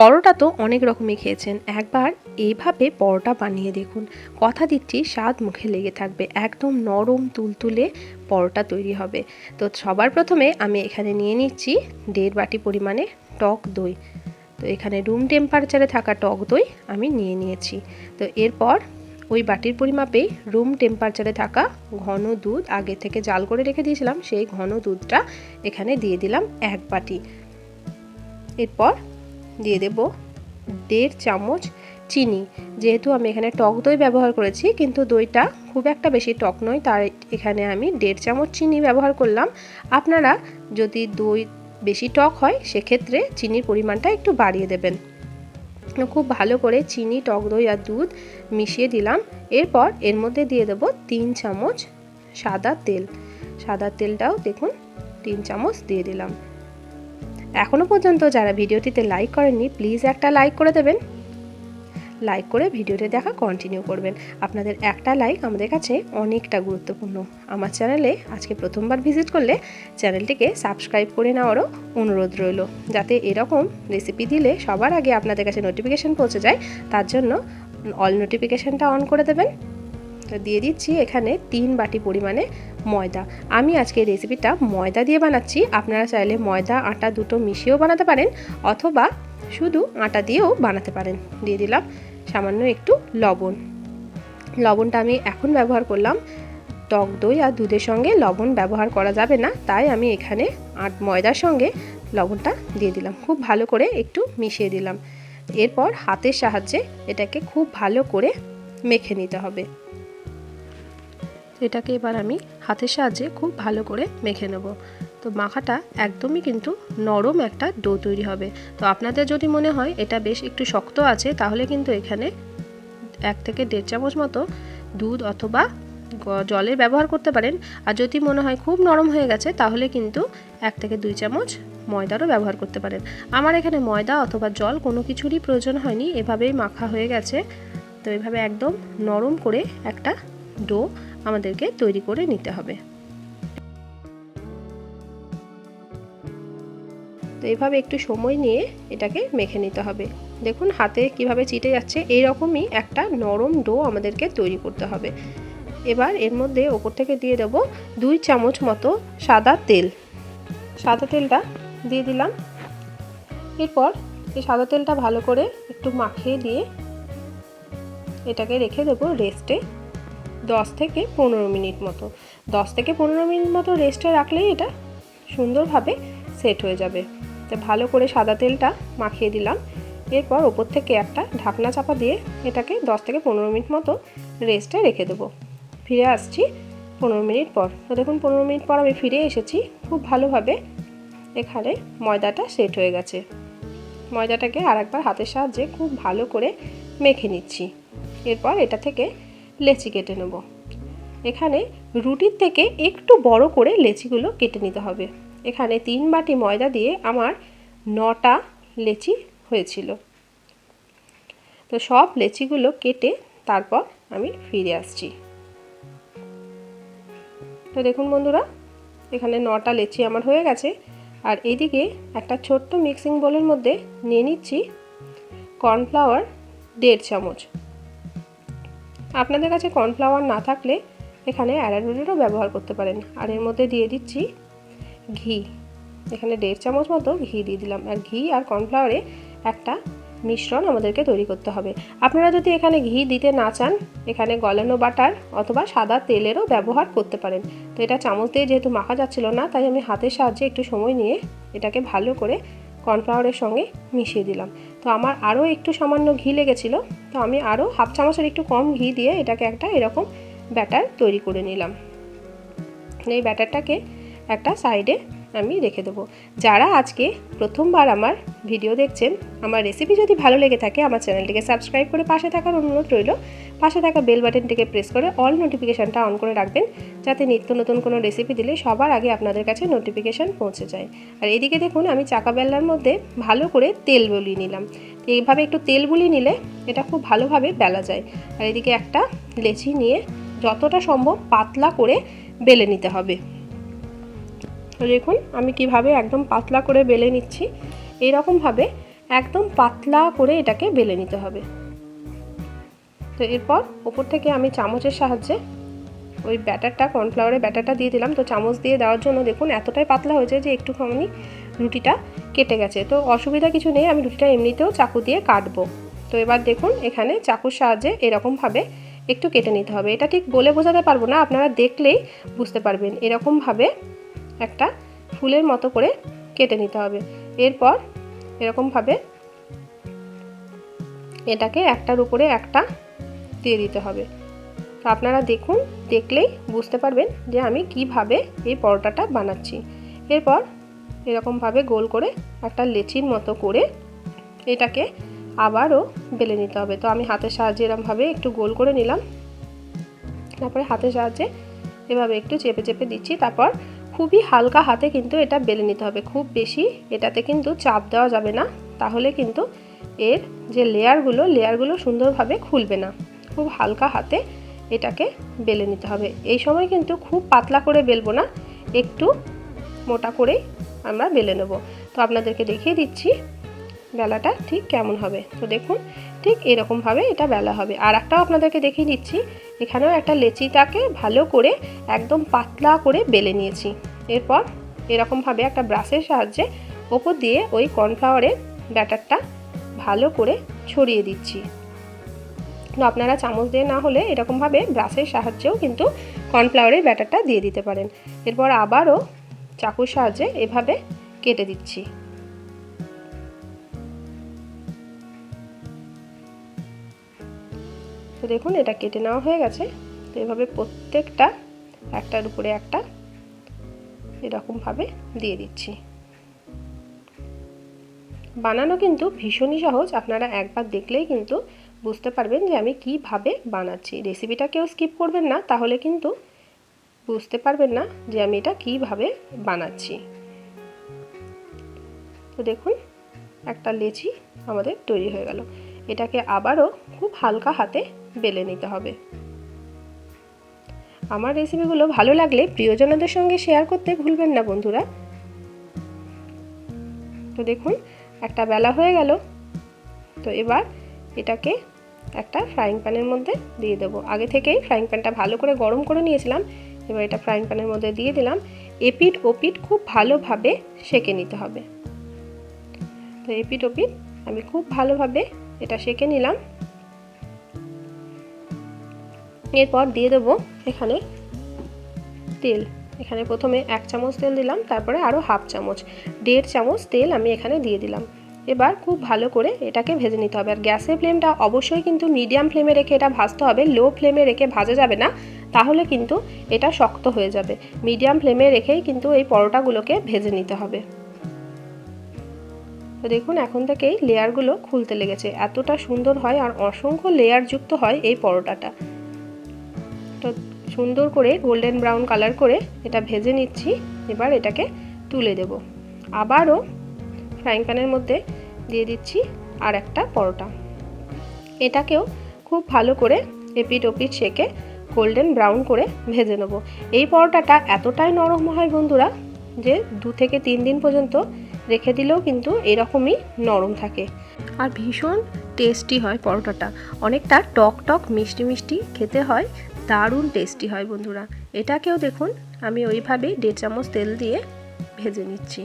পরোটা তো অনেক রকমই খেয়েছেন। একবার এইভাবে পরোটা বানিয়ে দেখুন। কথা দিচ্ছি, স্বাদ মুখে লেগে থাকবে। একদম নরম তুলতুলে পরোটা তৈরি হবে। তো সবার প্রথমে আমি এখানে নিয়ে নিচ্ছি দেড় বাটি পরিমাণে টক দই। তো এখানে রুম টেম্পারেচারে থাকা টক দই আমি নিয়ে নিয়েছি। তো এরপর ওই বাটির পরিমাপেই রুম টেম্পারেচারে থাকা ঘন দুধ আগে থেকে জাল করে রেখে দিয়েছিলাম, সেই ঘন দুধটা এখানে দিয়ে দিলাম এক বাটি। এরপর দিয়ে দেব দেড় চামচ চিনি। যেহেতু আমি এখানে টক দই ব্যবহার করেছি, কিন্তু দইটা খুব একটা বেশি টক নয়, তাই এখানে আমি দেড় চামচ চিনি ব্যবহার করলাম। আপনারা যদি দই বেশি টক হয়, সেক্ষেত্রে চিনির পরিমাণটা একটু বাড়িয়ে দেবেন। খুব ভালো করে চিনি, টক দই আর দুধ মিশিয়ে দিলাম। এরপর এর মধ্যে দিয়ে দেব তিন চামচ সাদা তেল। সাদা তেলটাও দেখুন, তিন চামচ দিয়ে দিলাম। এখনও পর্যন্ত যারা ভিডিওটিতে লাইক করেননি প্লিজ একটা লাইক করে দেবেন। লাইক করে ভিডিওটি দেখা কন্টিনিউ করবেন। আপনাদের একটা লাইক আমাদের কাছে অনেকটা গুরুত্বপূর্ণ। আমার চ্যানেলে আজকে প্রথমবার ভিজিট করলে চ্যানেলটিকে সাবস্ক্রাইব করে নেওয়ারও অনুরোধ রইল। যাতে এরকম রেসিপি দিলে সবার আগে আপনাদের কাছে নোটিফিকেশান পৌঁছে যায়, তার জন্য অল নোটিফিকেশানটা অন করে দেবেন। দিয়ে দিচ্ছি এখানে তিন বাটি পরিমাণে ময়দা। আমি আজকে রেসিপিটা ময়দা দিয়ে বানাচ্ছি। আপনারা চাইলে ময়দা, আটা দুটো মিশিয়েও বানাতে পারেন অথবা শুধু আটা দিয়েও বানাতে পারেন। দিয়ে দিলাম সামান্য একটু লবণ। লবণটা আমি এখন ব্যবহার করলাম। টক দই আর দুধের সঙ্গে লবণ ব্যবহার করা যাবে না, তাই আমি এখানে আট ময়দার সঙ্গে লবণটা দিয়ে দিলাম। খুব ভালো করে একটু মিশিয়ে দিলাম। এরপর হাতের সাহায্যে এটাকে খুব ভালো করে মেখে নিতে হবে। এটাকে এবার আমি হাতের সাহায্যে খুব ভালো করে মেখে নেব। তো মাখাটা একদমই কিন্তু নরম একটা ডো তৈরি হবে। তো আপনাদের যদি মনে হয় এটা বেশ একটু শক্ত আছে, তাহলে কিন্তু এখানে এক থেকে দেড় চামচ মতো দুধ অথবা জলের ব্যবহার করতে পারেন। আর যদি মনে হয় খুব নরম হয়ে গেছে, তাহলে কিন্তু এক থেকে দুই চামচ ময়দারও ব্যবহার করতে পারেন। আমার এখানে ময়দা অথবা জল কোনো কিছুরই প্রয়োজন হয়নি, এভাবেই মাখা হয়ে গেছে। তো এভাবে একদম নরম করে একটা ডো আমাদেরকে তৈরি করে নিতে হবে। তো এভাবে একটু সময় নিয়ে এটাকে মেখে নিতে হবে। দেখুন, হাতে কীভাবে চিটে যাচ্ছে এই রকমই একটা নরম ডো আমাদেরকে তৈরি করতে হবে। এবার এর মধ্যে ওপর থেকে দিয়ে দেব দুই চামচ মতো সাদা তেল। সাদা তেলটা দিয়ে দিলাম। এরপর এই সাদা তেলটা ভালো করে একটু মাখিয়ে দিয়ে এটাকে রেখে দেবো রেস্টে। দশ থেকে পনেরো মিনিট মতো। দশ থেকে পনেরো মিনিট মতো রেস্টে রাখলেই এটা সুন্দরভাবে সেট হয়ে যাবে। তো ভালো করে সাদা তেলটা মাখিয়ে দিলাম। এরপর ওপর থেকে একটা ঢাকনা চাপা দিয়ে এটাকে দশ থেকে পনেরো মিনিট মতো রেস্টে রেখে দেবো। ফিরে আসছি পনেরো মিনিট পর। তো দেখুন, পনেরো মিনিট পর আমি ফিরে এসেছি। খুব ভালোভাবে এখানে ময়দাটা সেট হয়ে গেছে। ময়দাটাকে আরেকবার হাতের সাহায্যে খুব ভালো করে মেখে নিচ্ছি। এরপর এটা থেকে লেচি কেটে নেব। এখানে রুটির থেকে একটু বড় করে লেচিগুলো কেটে নিতে হবে। এখানে তিন বাটি ময়দা দিয়ে আমার নটা লেচি হয়েছিল। তো সব লেচিগুলো কেটে তারপর আমি ফিরে আসছি। তো দেখুন বন্ধুরা, এখানে নটা লেচি আমার হয়ে গেছে। আর এইদিকে একটা ছোট্ট মিক্সিং বোলের মধ্যে নিয়ে নিচ্ছি কর্নফ্লাওয়ার দেড় চামচ। আপনাদের কাছে কর্নফ্লাওয়ার না থাকলে এখানে অ্যারারুটেরও ব্যবহার করতে পারেন। আর এর মধ্যে দিয়ে দিচ্ছি ঘি। এখানে দেড় চামচ মতো ঘি দিয়ে দিলাম। আর ঘি আর কর্নফ্লাওয়ারে একটা মিশ্রণ আমাদেরকে তৈরি করতে হবে। আপনারা যদি এখানে ঘি দিতে না চান, এখানে গলানো বাটার অথবা সাদা তেলেরও ব্যবহার করতে পারেন। তো এটা চামচ দিয়ে যেহেতু মাখা যাচ্ছিল না, তাই আমি হাতের সাহায্যে একটু সময় নিয়ে এটাকে ভালো করে কর্নফ্লাওয়ারের সঙ্গে মিশিয়ে দিলাম। তো আমার আরও একটু সামান্য ঘি লেগেছিলো, তো আমি আরও হাফ চামচের একটু কম ঘি দিয়ে এটাকে একটা এরকম ব্যাটার তৈরি করে নিলাম। এই ব্যাটারটাকে একটা সাইডে আমি রেখে দেবো। যারা আজকে প্রথমবার আমার ভিডিও দেখছেন, আমার রেসিপি যদি ভালো লেগে থাকে, আমার চ্যানেলটিকে সাবস্ক্রাইব করে পাশে থাকার অনুরোধ রইল। পাশে থাকা বেল বাটনটিকে প্রেস করে অল নোটিফিকেশানটা অন করে রাখবেন, যাতে নিত্য নতুন কোনো রেসিপি দিলে সবার আগে আপনাদের কাছে নোটিফিকেশান পৌঁছে যায়। আর এদিকে দেখুন, আমি চাকা বেল্লার মধ্যে ভালো করে তেল বলিয়ে নিলাম। এইভাবে একটু তেল বুলিয়ে নিলে এটা খুব ভালোভাবে বেলা যায়। আর এদিকে একটা লেচি নিয়ে যতটা সম্ভব পাতলা করে বেলে নিতে হবে। দেখুন, আমি কীভাবে একদম পাতলা করে বেলে নিচ্ছি। এইরকমভাবে একদম পাতলা করে এটাকে বেলে নিতে হবে। তো এরপর ওপর থেকে আমি চামচের সাহায্যে ওই ব্যাটারটা, কর্নফ্লাওয়ারের ব্যাটারটা দিয়ে দিলাম। তো চামচ দিয়ে দেওয়ার জন্য দেখুন, এতটাই পাতলা হয়েছে যে একটুখানি রুটিটা কেটে গেছে। তো অসুবিধা কিছু নেই, আমি রুটিটা এমনিতেও চাকু দিয়ে কাটবো। তো এবার দেখুন, এখানে চাকুর সাহায্যে এরকমভাবে একটু কেটে নিতে হবে। এটা ঠিক বলে বোঝাতে পারব না, আপনারা দেখলেই বুঝতে পারবেন। এরকমভাবে একটা ফুলের মতো করে কেটে নিতে হবে। এরপর এরকমভাবে এটাকে একটার উপরে একটা দিয়ে দিতে হবে। তো আপনারা দেখুন, দেখলেই বুঝতে পারবেন যে আমি কীভাবে এই পরোটাটা বানাচ্ছি। এরপর এরকমভাবে গোল করে একটা লেচির মতো করে এটাকে আবারও বেলে নিতে হবে। তো আমি হাতের সাহায্যে এরমভাবে একটু গোল করে নিলাম। তারপরে হাতের সাহায্যে এভাবে একটু চেপে চেপে দিচ্ছি। তারপর খুবই হালকা হাতে কিন্তু এটা বেলে নিতে হবে। খুব বেশি এটাতে কিন্তু চাপ দেওয়া যাবে না। তাহলে কিন্তু এর যে লেয়ারগুলো লেয়ারগুলো সুন্দরভাবে খুলবে না। খুব হালকা হাতে এটাকে বেলে নিতে হবে। এই সময় কিন্তু খুব পাতলা করে বেলবো না, একটু মোটা করেই আমরা বেলে নেব। তো আপনাদেরকে দেখিয়ে দিচ্ছি বেলাটা ঠিক কেমন হবে। তো দেখুন, ঠিক এরকমভাবে এটা বেলা হবে। আর একটাও আপনাদেরকে দেখিয়ে দিচ্ছি, এখানেও একটা লেচিটাকে ভালো করে একদম পাতলা করে বেলে নিয়েছি। এরপর এরকমভাবে একটা ব্রাশের সাহায্যে ওপর দিয়ে ওই কর্নফ্লাওয়ারের ব্যাটারটা ভালো করে ছড়িয়ে দিচ্ছি। তো আপনারা চামচ দিয়ে না হলে এরকমভাবে ব্রাশের সাহায্যেও কিন্তু কর্নফ্লাওয়ারের ব্যাটারটা দিয়ে দিতে পারেন। এরপর আবারও চাকুর সাহায্যে এভাবে কেটে দিচ্ছি। তো দেখুন, এটা কেটে নেওয়া হয়ে গেছে। তো এভাবে প্রত্যেকটা একটার উপরে একটা এরকমভাবে দিয়ে দিচ্ছি। বানানো কিন্তু ভীষণই সহজ, আপনারা একবার দেখলেই কিন্তু বুঝতে পারবেন যে আমি কীভাবে বানাচ্ছি। রেসিপিটা কেউ স্কিপ করবেন না, তাহলে কিন্তু বুঝতে পারবেন না যে আমি এটা কীভাবে বানাচ্ছি। তো দেখুন, একটা লেচি আমাদের তৈরি হয়ে গেল। এটাকে আবারও খুব হালকা হাতে বেলে নিতে হবে। আমার রেসিপিগুলো ভালো লাগলে প্রিয়জনদের সঙ্গে শেয়ার করতে ভুলবেন না, বন্ধুরা। তো দেখুন, একটা বেলা হয়ে গেল। তো এবার এটাকে একটা ফ্রাইং প্যানের মধ্যে দিয়ে দেবো। আগে থেকেই ফ্রাইং প্যানটা ভালো করে গরম করে নিয়েছিলাম। এবার এটা ফ্রাইং প্যানের মধ্যে দিয়ে দিলাম। এপিট ওপিট খুব ভালোভাবে সেকে নিতে হবে। তো এপিট ওপিট আমি খুব ভালোভাবে এটা সেকে নিলাম। এরপর দিয়ে দেবো এখানে তেল। এখানে প্রথমে এক চামচ তেল দিলাম, তারপরে আরও হাফ চামচ, দেড় চামচ তেল আমি এখানে দিয়ে দিলাম। এবার খুব ভালো করে এটাকে ভেজে নিতে হবে। আর গ্যাসের ফ্লেমটা অবশ্যই কিন্তু মিডিয়াম ফ্লেমে রেখে এটা ভাজতে হবে, লো ফ্লেমে রেখে ভাজা যাবে না, তাহলে কিন্তু এটা শক্ত হয়ে যাবে। মিডিয়াম ফ্লেমে রেখেই কিন্তু এই পরোটাগুলোকে ভেজে নিতে হবে। তো দেখুন, এখন থেকেই লেয়ারগুলো খুলতে লেগেছে। এতটা সুন্দর হয় আর অসংখ্য লেয়ার যুক্ত হয় এই পরোটাটা। তো সুন্দর করে গোল্ডেন ব্রাউন কালার করে এটা ভেজে নিচ্ছি। এবার এটাকে তুলে দেব। আবারও ফ্রাইং প্যানের মধ্যে দিয়ে দিচ্ছি আর একটা পরোটা। এটাকেও খুব ভালো করে এপিট ওপিট সেকে গোল্ডেন ব্রাউন করে ভেজে নেব। এই পরোটাটা এতটাই নরম হয় বন্ধুরা যে দু থেকে তিন দিন পর্যন্ত রেখে দিলেও কিন্তু এরকমই নরম থাকে। আর ভীষণ টেস্টি হয় পরোটাটা। অনেকটা টক টক মিষ্টি মিষ্টি খেতে হয়। দারুণ টেস্টি হয় বন্ধুরা। এটাকেও দেখুন, আমি ওইভাবেই দেড় চামচ তেল দিয়ে ভেজে নিচ্ছি।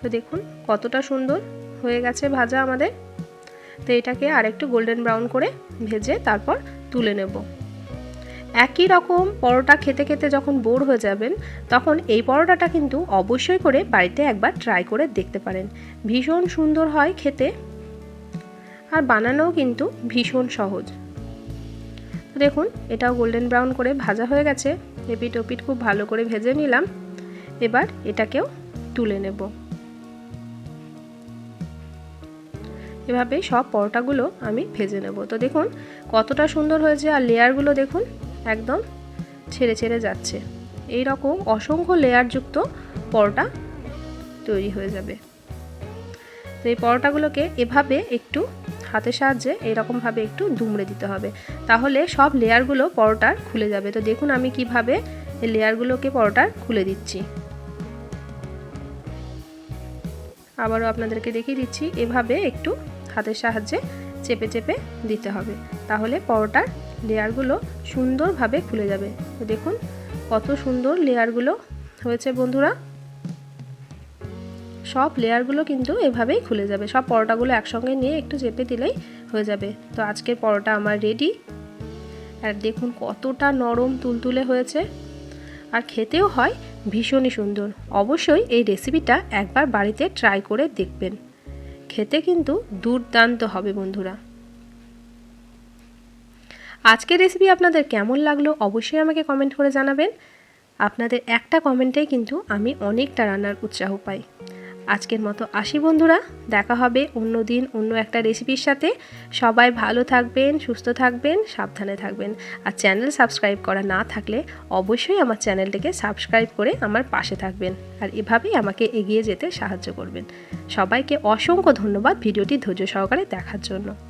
তো দেখুন, কতটা সুন্দর হয়ে গেছে ভাজা আমাদের। তো এটাকে আরেকটু গোল্ডেন ব্রাউন করে ভেজে তারপর তুলে নেব। একই রকম পরোটা খেতে খেতে যখন বোর হয়ে যাবেন, তখন এই পরোটাটা কিন্তু অবশ্যই করে বাড়িতে একবার ট্রাই করে দেখতে পারেন। ভীষণ সুন্দর হয় খেতে। আর বানানোও কিন্তু ভীষণ সহজ। দেখুন, এটাও গোল্ডেন ব্রাউন করে ভাজা হয়ে গেছে। এপিট ওপিট খুব ভালো করে ভেজে নিলাম। এবার এটাকেও তুলে নেব। এভাবে সব পরোটাগুলো আমি ভেজে নেব। তো দেখুন, কতটা সুন্দর হয়েছে আর লেয়ারগুলো দেখুন, একদম ছেড়ে ছেড়ে যাচ্ছে। এই রকম অসংখ্য লেয়ারযুক্ত পরোটা তৈরি হয়ে যাবে। তো এই পরোটাগুলোকে এভাবে একটু হাতের সাহায্যে এরকমভাবে একটু দুমড়ে দিতে হবে। তাহলে সব লেয়ারগুলো পরোটার খুলে যাবে। তো দেখুন আমি কীভাবে লেয়ারগুলোকে পরোটার খুলে দিচ্ছি। আবারও আপনাদেরকে দেখিয়ে দিচ্ছি, এভাবে একটু হাতের সাহায্যে চেপে চেপে দিতে হবে। তাহলে পরোটার লেয়ারগুলো সুন্দরভাবে খুলে যাবে। তো দেখুন কত সুন্দর লেয়ারগুলো হয়েছে বন্ধুরা। সব লেয়ারগুলো কিন্তু এভাবেই খুলে যাবে। সব পরোটাগুলো একসঙ্গে নিয়ে একটু চেপে দিলেই হয়ে যাবে। তো আজকের পরোটা আমার রেডি আর দেখুন কতটা নরম তুলতুলে হয়েছে। আর খেতেও হয় ভীষণই সুন্দর। অবশ্যই এই রেসিপিটা একবার বাড়িতে ট্রাই করে দেখবেন। খেতে কিন্তু দুর্দান্ত হবে বন্ধুরা। আজকের রেসিপি আপনাদের কেমন লাগল অবশ্যই আমাকে কমেন্ট করে জানাবেন। আপনাদের একটা কমেন্টেই কিন্তু আমি অনেকটা রান্নার উৎসাহ পাই। আজকের মতো আসি বন্ধুরা, দেখা হবে অন্য দিন অন্য একটা রেসিপির সাথে। সবাই ভালো থাকবেন, সুস্থ থাকবেন, সাবধানে থাকবেন। আর চ্যানেল সাবস্ক্রাইব করা না থাকলে অবশ্যই আমার চ্যানেলটিকে সাবস্ক্রাইব করে আমার পাশে থাকবেন। আর এভাবেই আমাকে এগিয়ে যেতে সাহায্য করবেন। সবাইকে অসংখ্য ধন্যবাদ ভিডিওটি ধৈর্য সহকারে দেখার জন্য।